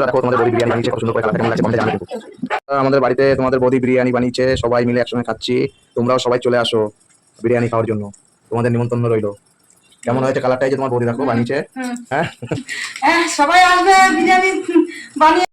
দেখো তোমাদের বিরিয়ানি বানিয়েছে সুন্দর করে লাগছে কমেন্টে জানাবে আমাদের বাড়িতে তোমাদের বৌদি বিরিয়ানি বানিয়েছে, সবাই মিলে একসঙ্গে খাচ্ছি, তোমরাও সবাই চলে আসো বিরিয়ানি খাওয়ার জন্য। তোমাদের নিমন্ত্রণ রইল। কেমন হয়েছে কালারটাই যে তোমার বৌদি দেখো বানিয়েছে হ্যাঁ? হ্যাঁ সবাই আসবে বিরিয়ানি বানিয়ে